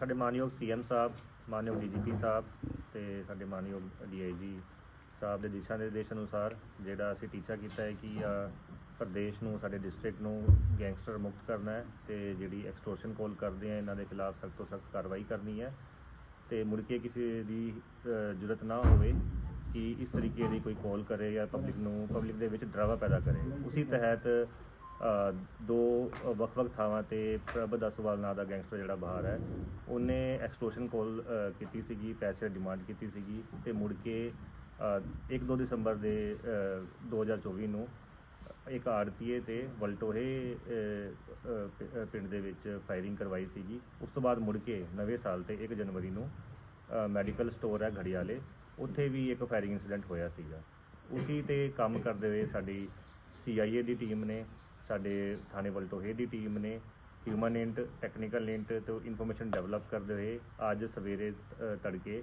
ਸਾਡੇ ਮਾਨਯੋਗ ਸੀਐਮ ਸਾਹਿਬ ਮਾਨਯੋਗ ਡੀਜੀਪੀ ਸਾਹਿਬ ਤੇ ਸਾਡੇ ਮਾਨਯੋਗ ਡੀਆਈਜੀ ਸਾਹਿਬ ਦੇ ਦਿਸ਼ਾ ਨਿਰਦੇਸ਼ ਅਨੁਸਾਰ ਜਿਹੜਾ ਅਸੀਂ ਟੀਚਾ ਕੀਤਾ ਹੈ ਕਿ ਅ, ਪ੍ਰਦੇਸ਼ ਨੂੰ ਸਾਡੇ ਡਿਸਟ੍ਰਿਕਟ ਨੂੰ ਗੈਂਗਸਟਰ ਮੁਕਤ ਕਰਨਾ ਹੈ ਤੇ ਜਿਹੜੀ ਐਕਸਟੋਰਸ਼ਨ ਕਾਲ ਕਰਦੇ ਆ ਇਹਨਾਂ ਦੇ ਖਿਲਾਫ ਸਖਤ ਤੋਂ ਸਖਤ ਕਾਰਵਾਈ ਕਰਨੀ ਹੈ ਤੇ ਮੁੜ ਕੇ ਕਿਸੇ ਦੀ ਜ਼ਰੂਰਤ ਨਾ ਹੋਵੇ ਕਿ ਇਸ ਤਰੀਕੇ ਦੀ ਕੋਈ ਕਾਲ ਕਰੇ ਜਾਂ ਪਬਲਿਕ ਨੂੰ ਪਬਲਿਕ ਦੇ ਵਿੱਚ ਡਰਾਵਾ ਪੈਦਾ ਕਰੇ। ਉਸੇ ਤਹਿਤ ਦੋ ਵੱਖ-ਵੱਖ ਥਾਵਾਂ ਤੇ ਪ੍ਰਭ ਦਸਵਾਲ ਨਾਂ ਦਾ ਗੈਂਗਸਟਰ ਜਿਹੜਾ ਬਾਹਰ ਹੈ ਉਹਨੇ ਐਕਸਟੋਰਸ਼ਨ ਕਾਲ ਕੀਤੀ ਸੀਗੀ ਪੈਸੇ ਡਿਮਾਂਡ ਕੀਤੀ ਸੀਗੀ ਤੇ ਮੁੜ ਕੇ 1-2 ਦਸੰਬਰ ਦੇ ਅ, 2024 ਨੂੰ ਇੱਕ ਆੜਤੀਏ ਤੇ ਵਲਟੋਹੇ ਪਿੰਡ ਦੇ ਵਿੱਚ ਫਾਇਰਿੰਗ ਕਰਵਾਈ ਸੀਗੀ। ਉਸ ਤੋਂ ਬਾਅਦ ਮੁੜ ਕੇ ਨਵੇਂ ਸਾਲ ਤੇ 1 ਜਨਵਰੀ ਨੂੰ ਮੈਡੀਕਲ ਸਟੋਰ ਹੈ ਘੜਿਆਲੇ ਉੱਥੇ ਵੀ ਇੱਕ ਫਾਇਰਿੰਗ ਇਨਸੀਡੈਂਟ ਹੋਇਆ ਸੀਗਾ। ਉਸੇ ਤੇ ਕੰਮ ਕਰਦੇ ਹੋਏ ਸਾਡੀ ਸੀਆਈਏ ਦੀ ਟੀਮ ਨੇ ਸਾਡੇ ਥਾਣੇ ਵਲਟੋਹੇ ਦੀ ਟੀਮ ਨੇ ਹਿਊਮਨ ਇੰਟ ਟੈਕਨੀਕਲ ਇੰਟ ਤੋਂ ਇਨਫੋਰਮੇਸ਼ਨ ਡਿਵੈਲਪ ਕਰਦੇ ਹੋਏ ਅੱਜ ਸਵੇਰੇ ਅ, ਤੜਕੇ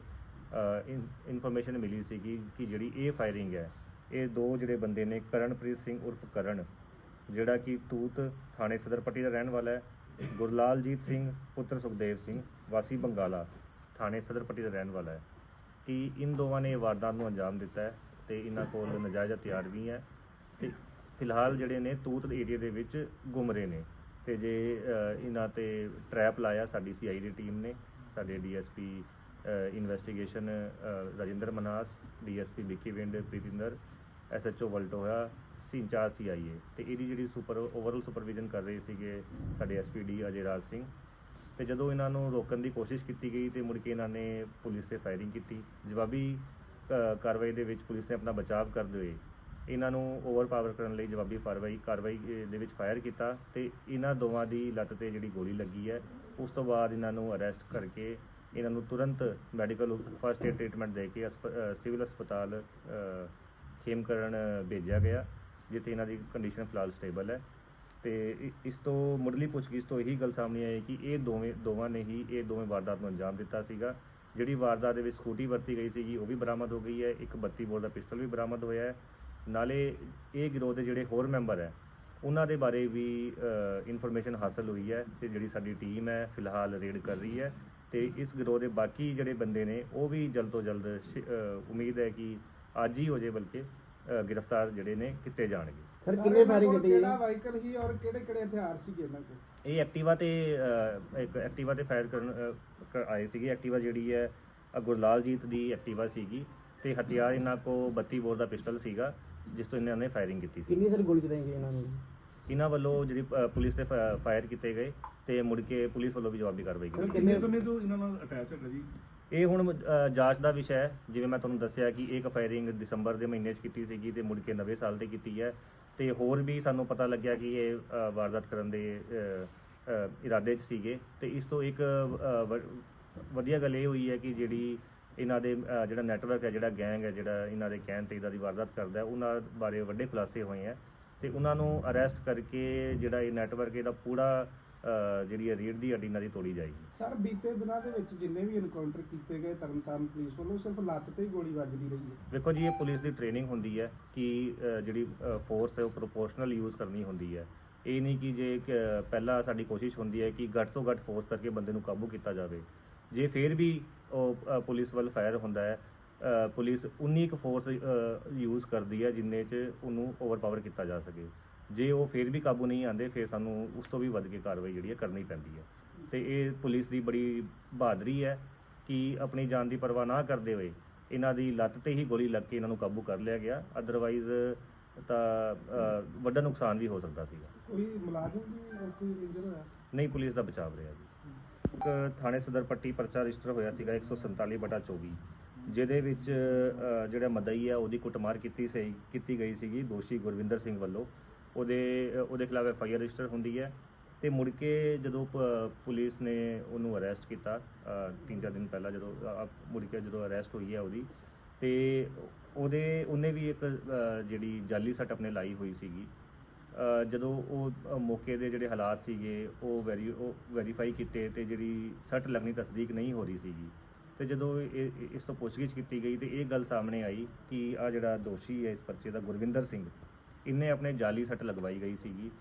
ਇਨਫੋਰਮੇਸ਼ਨ ਮਿਲੀ ਸੀਗੀ ਕਿ ਜਿਹੜੀ ਇਹ ਫਾਇਰਿੰਗ ਹੈ ਇਹ ਦੋ ਜਿਹੜੇ ਬੰਦੇ ਨੇ ਕਰਨਪ੍ਰੀਤ ਸਿੰਘ ਉਰਫ ਕਰਨ ਜਿਹੜਾ ਕਿ ਤੂਤ ਥਾਣੇ ਸਦਰ ਪੱਟੀ ਦਾ ਰਹਿਣ ਵਾਲਾ ਹੈ ਗੁਰਲਾਲਜੀਤ ਸਿੰਘ ਪੁੱਤਰ ਸੁਖਦੇਵ ਸਿੰਘ ਵਾਸੀ ਬੰਗਾਲਾ ਥਾਣੇ ਸਦਰ ਪੱਟੀ ਦਾ ਰਹਿਣ ਵਾਲਾ ਹੈ। ਕਿ ਇਨ ਦੋਵਾਂ ਨੇ ਇਹ ਵਾਰਦਾਤ ਨੂੰ ਅੰਜਾਮ ਦਿੱਤਾ ਹੈ ਤੇ ਇਹਨਾਂ ਕੋਲ ਨਜਾਇਜ਼ ਹਥਿਆਰ ਵੀ ਹੈ ਤੇ ਫਿਲਹਾਲ ਜਿਹੜੇ ਨੇ ਤੂਤ ਏਰੀਆ ਦੇ ਵਿੱਚ ਘੁੰਮ ਰਹੇ ਨੇ। ਤੇ ਜੇ ਇਹਨਾਂ ਤੇ ਟਰੈਪ ਲਾਇਆ ਸਾਡੀ ਸੀਆਈ ਦੀ ਟੀਮ ਨੇ, ਸਾਡੇ DSP investigation Rajinder Manas DSP Bhikhiwind, Pritinder SHO Valtoha ਹੋਇਆ ਸੀ ਇੰਚਾਰਜ ਸੀਆਈਏ ਤੇ ਇਹਦੀ ਜਿਹੜੀ ਸੁਪਰ ਓਵਰਆਲ ਸੁਪਰਵਿਜ਼ਨ ਕਰ ਰਹੇ ਸੀਗੇ ਸਾਡੇ ਐਸਪੀਡੀ ਅਜੇ ਰਾਜ ਸਿੰਘ। ਤੇ ਜਦੋਂ ਇਹਨਾਂ ਨੂੰ ਰੋਕਣ ਦੀ ਕੋਸ਼ਿਸ਼ ਕੀਤੀ ਗਈ ਤੇ ਮੁੜ ਕੇ ਇਹਨਾਂ ਨੇ ਪੁਲਿਸ ਤੇ ਫਾਇਰਿੰਗ ਕੀਤੀ। ਜਵਾਬੀ ਕਾਰਵਾਈ ਦੇ ਵਿੱਚ ਪੁਲਿਸ ਨੇ ਆਪਣਾ ਬਚਾਅ ਕਰਦੇ ਹੋਏ ਇਹਨਾਂ ਨੂੰ ਓਵਰਪਾਵਰ ਕਰਨ ਲਈ ਜਵਾਬੀ ਕਾਰਵਾਈ ਕਾਰਵਾਈ ਦੇ ਵਿੱਚ ਫਾਇਰ ਕੀਤਾ ਤੇ ਇਹਨਾਂ ਦੋਵਾਂ ਦੀ ਲੱਤ ਤੇ ਜਿਹੜੀ ਗੋਲੀ ਲੱਗੀ ਹੈ, ਉਸ ਤੋਂ ਬਾਅਦ ਇਹਨਾਂ ਨੂੰ ਅਰੈਸਟ ਕਰਕੇ ਇਹਨਾਂ ਨੂੰ ਤੁਰੰਤ ਮੈਡੀਕਲ ਫਸਟ ਏਡ ਟ੍ਰੀਟਮੈਂਟ ਦੇ ਕੇ ਹਸਪ- ਸਿਵਲ ਹਸਪਤਾਲ ਖੇਮਕਰਨ ਭੇਜਿਆ ਗਿਆ, ਜਿੱਥੇ ਇਹਨਾਂ ਦੀ ਕੰਡੀਸ਼ਨ ਫਿਲਹਾਲ ਸਟੇਬਲ ਹੈ। ਤੇ ਇਸ ਤੋਂ ਮੁੱਢਲੀ ਪੁੱਛਗਿੱਛ ਤੋਂ ਇਹੀ ਗੱਲ ਸਾਹਮਣੇ ਆਈ ਕਿ ਇਹ ਦੋਵੇਂ, ਦੋਵਾਂ ਨੇ ਹੀ ਇਹ ਦੋਵੇਂ ਵਾਰਦਾਤ ਨੂੰ ਅੰਜਾਮ ਦਿੱਤਾ ਸੀਗਾ। ਜਿਹੜੀ ਵਾਰਦਾਤ ਦੇ ਵਿੱਚ ਸਕੂਟੀ ਵਰਤੀ ਗਈ ਸੀਗੀ, ਉਹ ਵੀ ਬਰਾਮਦ ਹੋ ਗਈ ਹੈ। ਇੱਕ 32 ਬੋਰ ਦਾ ਪਿਸਟਲ ਵੀ ਬਰਾਮਦ ਹੋਇਆ ਹੈ। ਨਾਲੇ ਇਹ ਗਿਰੋਹ ਦੇ ਜਿਹੜੇ ਹੋਰ ਮੈਂਬਰ ਹੈ ਉਹਨਾਂ ਦੇ ਬਾਰੇ ਵੀ ਇਨਫੋਰਮੇਸ਼ਨ ਹਾਸਲ ਹੋਈ ਹੈ ਤੇ ਜਿਹੜੀ ਸਾਡੀ ਟੀਮ ਹੈ ਫਿਲਹਾਲ ਰੇਡ ਕਰ ਰਹੀ ਹੈ ਤੇ ਇਸ ਗਿਰੋਹ ਦੇ ਬਾਕੀ ਜਿਹੜੇ ਬੰਦੇ ਨੇ ਉਹ ਵੀ ਜਲਦ ਤੋਂ ਜਲਦ ਸ਼ਿ- ਉਮੀਦ ਹੈ ਕਿ ਅੱਜ ਹੀ ਹੋ ਜੇ ਬਲਕਿ ਗ੍ਰਿਫਤਾਰ ਜਿਹੜੇ ਨੇ ਕੀਤੇ ਜਾਣਗੇ। ਸਰ ਕਿੰਨੇ ਫਾਇਰਿੰਗ ਕੀਤੀ ਕਿਹੜਾ ਵਾਹੀਕਲ ਸੀ ਔਰ ਕਿਹੜੇ ਕਿਹੜੇ ਹਥਿਆਰ ਸੀਗੇ ਇਹਨਾਂ ਕੋਲ? ਇਹ ਐਕਟਿਵਾ ਤੇ ਇੱਕ ਐਕਟਿਵਾ ਤੇ ਫਾਇਰ ਕਰਨ ਆਏ ਸੀਗੇ। ਐਕਟਿਵਾ ਜਿਹੜੀ ਹੈ ਗੁਰਲਾਲਜੀਤ ਦੀ ਐਕਟਿਵਾ ਸੀਗੀ ਤੇ ਹਥਿਆਰ ਇਹਨਾਂ ਕੋ 32 ਬੋਰ ਦਾ ਪਿਸਟਲ ਸੀਗਾ। ਜਿਸ ਤੋਂ ਇਹਨਾਂ ਨੇ ਫਾਇਰਿੰਗ ਕੀਤੀ ਸੀ। ਕਿੰਨੀ ਸਰ ਗੋਲੀ ਚਲਾਈ ਗਈ ਇਹਨਾਂ ਨੂੰ? ਇਹਨਾਂ ਵੱਲੋਂ ਜਿਹੜੀ ਅ, ਪੁਲਿਸ ਤੇ ਫਾਇਰ ਕੀਤੇ ਗਏ ਤੇ ਮੁੜ ਕੇ ਪੁਲਿਸ ਵੱਲੋਂ ਵੀ ਜਵਾਬੀ ਕਾਰਵਾਈ ਕੀਤੀ। ਕਿੰਨੇ ਸਮੇਂ ਤੋਂ ਇਹਨਾਂ ਨਾਲ ਅਟੈਚ ਹੈਗਾ ਜੀ? ਇਹ ਹੁਣ ਅ, ਜਾਂਚ ਦਾ ਵਿਸ਼ਾ ਹੈ। ਜਿਵੇਂ ਮੈਂ ਤੁਹਾਨੂੰ ਦੱਸਿਆ ਕਿ ਇੱਕ ਫਾਇਰਿੰਗ ਦਸੰਬਰ ਦੇ ਮਹੀਨੇ 'ਚ ਕੀਤੀ ਸੀਗੀ ਤੇ ਮੁੜ ਕੇ ਨਵੇਂ ਸਾਲ ਤੇ ਕੀਤੀ ਹੈ। ਤੇ ਹੋਰ ਵੀ ਸਾਨੂੰ ਪਤਾ ਲੱਗਿਆ ਕਿ ਇਹ ਅ, ਵਾਰਦਾਤ ਕਰਨ ਦੇ ਅ, ਅ, ਇਰਾਦੇ 'ਚ ਸੀਗੇ। ਤੇ ਇਸ ਤੋਂ ਇੱਕ ਅ, ਵ- ਵਧੀਆ ਗੱਲ ਇਹ ਹੋਈ ਹੈ ਕਿ ਜਿਹੜੀ ਇਹਨਾਂ ਦੇ ਜਿਹੜਾ ਨੈਟਵਰਕ ਹੈ ਜਿਹੜਾ ਗੈਂਗ ਹੈ ਜਿਹੜਾ ਇਹਨਾਂ ਦੇ ਕਹਿਣ ਤੇ ਇਦਾਂ ਦੀ ਵਾਰਦਾਤ ਕਰਦਾ ਹੈ ਉਹਨਾਂ ਬਾਰੇ ਵੱਡੇ ਖੁਲਾਸੇ ਹੋਏ ਹੈ ਤੇ ਉਹਨਾਂ ਨੂੰ ਅਰੈਸਟ ਕਰਕੇ ਜਿਹੜਾ ਇਹ ਨੈਟਵਰਕ ਇਹਦਾ ਪੂਰਾ ਜਿਹੜੀ ਹੈ ਰੀੜ ਦੀ ਹੱਡੀ ਇਹਨਾਂ ਦੀ ਤੋੜੀ ਜਾਏਗੀ। ਸਰ ਬੀਤੇ ਦਿਨਾਂ ਦੇ ਵਿੱਚ ਜਿੰਨੇ ਵੀ ਐਨਕਾਊਂਟਰ ਕੀਤੇ ਗਏ ਤਰਨਤਾਰਨ ਪੁਲਿਸ ਵੱਲੋਂ ਸਿਰਫ ਲੱਤ ਤੇ ਹੀ ਗੋਲੀ ਵੱਜਦੀ ਰਹੀ ਹੈ। ਵੇਖੋ ਜੀ ਇਹ ਪੁਲਿਸ ਦੀ ਟ੍ਰੇਨਿੰਗ ਹੁੰਦੀ ਹੈ ਕਿ ਜਿਹੜੀ ਫੋਰਸ ਹੈ ਉਹ ਪ੍ਰੋਪੋਰਸ਼ਨਲ ਯੂਜ਼ ਕਰਨੀ ਹੁੰਦੀ ਹੈ। ਇਹ ਨਹੀਂ ਕਿ ਜੇ ਪਹਿਲਾਂ ਸਾਡੀ ਕੋਸ਼ਿਸ਼ ਹੁੰਦੀ ਹੈ ਕਿ ਘੱਟ ਤੋਂ ਘੱਟ ਫੋਰਸ ਕਰਕੇ ਬੰਦੇ ਨੂੰ ਕਾਬੂ ਕੀਤਾ ਜਾਵੇ। ਜੇ ਫਿਰ ਵੀ ਉਹ ਪੁਲਿਸ ਵੱਲ ਫਾਇਰ ਹੁੰਦਾ ਹੈ ਪੁਲਿਸ ਉਨੀ ਕੁ ਫੋਰਸ ਯੂਜ਼ ਕਰਦੀ ਹੈ ਜਿੰਨੇ 'ਚ ਉਹਨੂੰ ਓਵਰਪਾਵਰ ਕੀਤਾ ਜਾ ਸਕੇ। ਜੇ ਉਹ ਫਿਰ ਵੀ ਕਾਬੂ ਨਹੀਂ ਆਉਂਦੇ ਫਿਰ ਸਾਨੂੰ ਉਸ ਤੋਂ ਵੀ ਵੱਧ ਕੇ ਕਾਰਵਾਈ ਜਿਹੜੀ ਹੈ ਕਰਨੀ ਪੈਂਦੀ ਹੈ। ਤੇ ਇਹ ਪੁਲਿਸ ਦੀ ਬੜੀ ਬਹਾਦਰੀ ਹੈ ਕਿ ਆਪਣੀ ਜਾਨ ਦੀ ਪਰਵਾਹ ਨਾ ਕਰਦੇ ਹੋਏ ਇਹਨਾਂ ਦੀ ਲੱਤ ਤੇ ਹੀ ਗੋਲੀ ਲੱਗ ਕੇ ਇਹਨਾਂ ਨੂੰ ਕਾਬੂ ਕਰ ਲਿਆ ਗਿਆ। ਅਦਰਵਾਈਜ਼ ਤਾਂ ਵੱਡਾ ਨੁਕਸਾਨ ਵੀ ਹੋ ਸਕਦਾ ਸੀਗਾ। ਕੋਈ ਮੁਲਾਜ਼ਮ ਵੀ ਕੋਈ ਇੰਜਰ ਹੋਇਆ? ਨਹੀਂ ਪੁਲਿਸ ਦਾ ਬਚਾਅ ਰਿਹਾ ਜੀ। ਇੱਕ ਥਾਣੇ ਸਦਰ ਪੱਟੀ ਪਰਚਾ ਰਜਿਸਟਰ ਹੋਇਆ ਸੀਗਾ 147 ਬਟਾ 24 ਜਿਹਦੇ ਵਿੱਚ ਅ, ਜਿਹੜਾ ਮਦਈ ਆ ਉਹਦੀ ਕੁੱਟਮਾਰ ਕੀਤੀ ਸਹੀ ਕੀਤੀ ਗਈ ਸੀਗੀ ਦੋਸ਼ੀ ਗੁਰਵਿੰਦਰ ਸਿੰਘ ਵੱਲੋਂ। ਉਹਦੇ ਉਹਦੇ ਖਿਲਾਫ ਐਫ ਆਈ ਆਰ ਰਜਿਸਟਰ ਹੁੰਦੀ ਹੈ ਤੇ ਮੁੜ ਕੇ ਜਦੋਂ ਪ- ਪੁਲਿਸ ਨੇ ਉਹਨੂੰ ਅਰੈਸਟ ਕੀਤਾ ਅ, ਤਿੰਨ ਚਾਰ ਦਿਨ ਪਹਿਲਾਂ ਜਦੋਂ ਅ, ਮੁੜ ਕੇ ਜਦੋਂ ਅਰੈਸਟ ਹੋਈ ਹੈ ਉਹਦੀ ਤੇ ਉਹਦੇ ਉਹਨੇ ਵੀ ਇੱਕ ਅ, ਜਿਹੜੀ ਜਾਲੀ ਸੱਟ ਆਪਣੇ ਲਾਈ ਹੋਈ ਸੀਗੀ। ਜਦੋਂ ਉਹ ਮੌਕੇ ਦੇ ਜਿਹੜੇ ਹਾਲਾਤ ਸੀਗੇ, ਉਹ ਵੈਰੀ, ਉਹ ਵੈਰੀਫਾਈ ਕੀਤੇ ਤੇ ਜਿਹੜੀ ਸੱਟ ਲੱਗਣੀ ਤਸਦੀਕ ਨਹੀਂ ਹੋ ਰਹੀ ਸੀਗੀ। ਤੇ ਜਦੋਂ ਇਹ- ਇਸ ਤੋਂ ਪੁੱਛਗਿੱਛ ਕੀਤੀ ਗਈ ਤੇ ਇਹ ਗੱਲ ਸਾਹਮਣੇ ਆਈ ਕਿ ਆ ਜਿਹੜਾ ਦੋਸ਼ੀ ਹੈ ਇਸ ਪਰਚੇ ਦਾ ਗੁਰਵਿੰਦਰ ਸਿੰਘ, ਇਹਨੇ ਆਪਣੇ ਜਾਲੀ ਸੱਟ ਲਗਵਾਈ ਗਈ ਸੀਗੀ।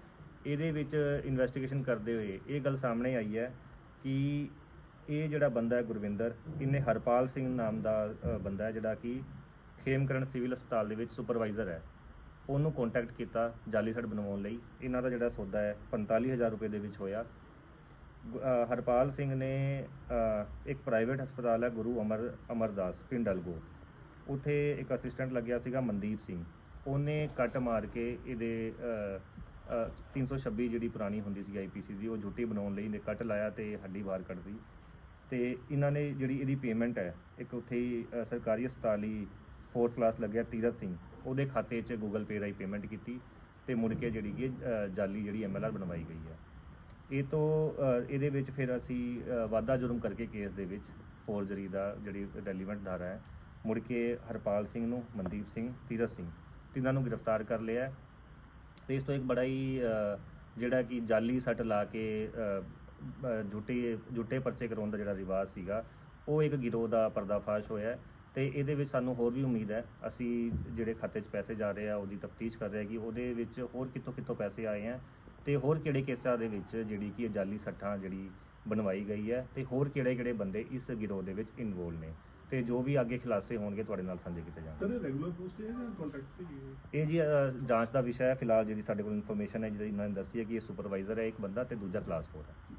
ਇਹਦੇ ਵਿੱਚ ਇਨਵੈਸਟੀਗੇਸ਼ਨ ਕਰਦੇ ਹੋਏ ਇਹ ਗੱਲ ਸਾਹਮਣੇ ਆਈ ਹੈ ਕਿ ਇਹ ਜਿਹੜਾ ਬੰਦਾ ਹੈ ਗੁਰਵਿੰਦਰ, ਇਹਨੇ ਹਰਪਾਲ ਸਿੰਘ ਨਾਮ ਦਾ ਬੰਦਾ ਹੈ ਜਿਹੜਾ ਕਿ ਖੇਮਕਰਨ ਸਿਵਲ ਹਸਪਤਾਲ ਦੇ ਵਿੱਚ ਸੁਪਰਵਾਈਜ਼ਰ ਹੈ। ਉਹਨੂੰ ਕੰਟੈਕਟ ਕੀਤਾ ਜਾਲੀ ਸੜ ਬਣਵਾਉਣ ਲਈ। ਇਹਨਾਂ ਦਾ ਜਿਹੜਾ ਸੌਦਾ ਹੈ 45000 ਰੁਪਏ ਦੇ ਵਿੱਚ ਹੋਇਆ। ਗੁ- ਹਰਪਾਲ ਸਿੰਘ ਨੇ ਇੱਕ ਪ੍ਰਾਈਵੇਟ ਹਸਪਤਾਲ ਹੈ ਗੁਰੂ ਅਮਰ ਅਮਰਦਾਸ ਪਿੰਡ ਅਲਗੋ। ਉੱਥੇ ਇੱਕ ਅਸਿਸਟੈਂਟ ਲੱਗਿਆ ਸੀਗਾ ਮਨਦੀਪ ਸਿੰਘ। ਉਹਨੇ ਕੱਟ ਮਾਰ ਕੇ ਇਹਦੇ ਅ, ਅ, 326 ਜਿਹੜੀ ਪੁਰਾਣੀ ਹੁੰਦੀ ਸੀ ਆਈਪੀਸੀ ਦੀ ਉਹ ਝੁੱਟੀ ਬਣਾਉਣ ਲਈ ਨੇ ਕੱਟ ਲਾਇਆ ਤੇ ਹੱਡੀ ਬਾਹਰ ਕੱਢਦੀ ਤੇ ਇਹਨਾਂ ਨੇ ਜਿਹੜੀ ਇਹਦੀ ਪੇਮੈਂਟ ਹੈ ਇੱਕ ਉੱਥੇ ਹੀ ਸਰਕਾਰੀ ਹਸਪਤਾਲ ਹੀ ਫੋਰਥ ਕਲਾਸ ਲੱਗਿਆ ਤੀਰਥ ਸਿੰਘ। ਉਹਦੇ ਖਾਤੇ 'ਚ ਗੂਗਲ ਪੇ ਰਾਹੀਂ ਪੇਮੈਂਟ ਕੀਤੀ ਤੇ ਮੁੜ ਕੇ ਜਿਹੜੀ ਕਿ ਜਾਲੀ ਜਿਹੜੀ ਐਮਐਲਆਰ ਬਣਵਾਈ ਗਈ ਹੈ ਇਹ ਤੋਂ ਇਹਦੇ ਵਿੱਚ ਫਿਰ ਅਸੀਂ ਅ, ਵਾਧਾ ਜੁਰਮ ਕਰਕੇ ਕੇਸ ਦੇ ਵਿੱਚ ਫੋਰਜਰੀ ਦਾ ਜਿਹੜੀ ਰੈਲੀਵੈਂਟ ਧਾਰਾ ਹੈ ਮੁੜ ਕੇ ਹਰਪਾਲ ਸਿੰਘ ਨੂੰ ਮਨਦੀਪ ਸਿੰਘ ਤੀਰਥ ਸਿੰਘ ਤਿੰਨਾਂ ਨੂੰ ਗ੍ਰਿਫਤਾਰ ਕਰ ਲਿਆ ਹੈ। ਤੇ ਇਸ ਤੋਂ ਇੱਕ ਬੜਾ ਹੀ ਜਿਹੜਾ ਕਿ ਜਾਲੀ ਸੱਟ ਲਾ ਕੇ ਅ, ਅ, ਪਰਚੇ ਕਰਾਉਣ ਦਾ ਜਿਹੜਾ ਰਿਵਾਜ ਸੀਗਾ ਉਹ ਇੱਕ ਗਿਰੋਹ ਦਾ ਪਰਦਾਫਾਸ਼ ਹੋਇਆ ਤੇ ਇਹਦੇ ਵਿੱਚ ਸਾਨੂੰ ਹੋਰ ਵੀ ਉਮੀਦ ਹੈ ਅਸੀਂ ਜਿਹੜੇ ਖਾਤੇ 'ਚ ਪੈਸੇ ਜਾ ਰਹੇ ਆ ਉਹਦੀ ਤਫਤੀਸ਼ ਕਰ ਰਹੇ ਹਾਂ ਕਿ ਉਹਦੇ ਵਿੱਚ ਹੋਰ ਕਿੱਥੋਂ ਕਿੱਥੋਂ ਪੈਸੇ ਆਏ ਆ ਤੇ ਹੋਰ ਕਿਹੜੇ ਕੇਸਾਂ ਦੇ ਵਿੱਚ ਜਿਹੜੀ ਕਿ ਜਾਲੀ ਸੱਟਾਂ ਜਿਹੜੀ ਬਣਵਾਈ ਗਈ ਹੈ ਤੇ ਹੋਰ ਕਿਹੜੇ ਕਿਹੜੇ ਬੰਦੇ ਇਸ ਗਿਰੋਹ ਦੇ ਵਿੱਚ ਇਨਵੋਲ ਨੇ ਤੇ ਜੋ ਵੀ ਅੱਗੇ ਖੁਲਾਸੇ ਹੋਣਗੇ ਤੁਹਾਡੇ ਨਾਲ ਸਾਂਝੇ ਕੀਤੇ ਜਾਣਗੇ। ਸਰ ਇਹ ਰੈਗੂਲਰ ਪੋਸਟ ਹੈ ਜਾਂ ਕੰਟਰੈਕਟ ਤੇ ਇਹ ਜੀ ਅ, ਜਾਂਚ ਦਾ ਵਿਸ਼ਾ ਹੈ ਫਿਲਹਾਲ ਜਿਹੜੀ ਸਾਡੇ ਕੋਲ ਇਨਫੋਰਮੇਸ਼ਨ ਹੈ ਜਿਹਦੀ ਇਹਨਾਂ ਨੇ ਦੱਸੀ ਹੈ ਕਿ ਇਹ ਸੁਪਰਵਾਈਜ਼ਰ ਹੈ ਇੱਕ ਬੰਦਾ ਤੇ ਦੂਜਾ ਕਲਾਸ 4 ਹੈ।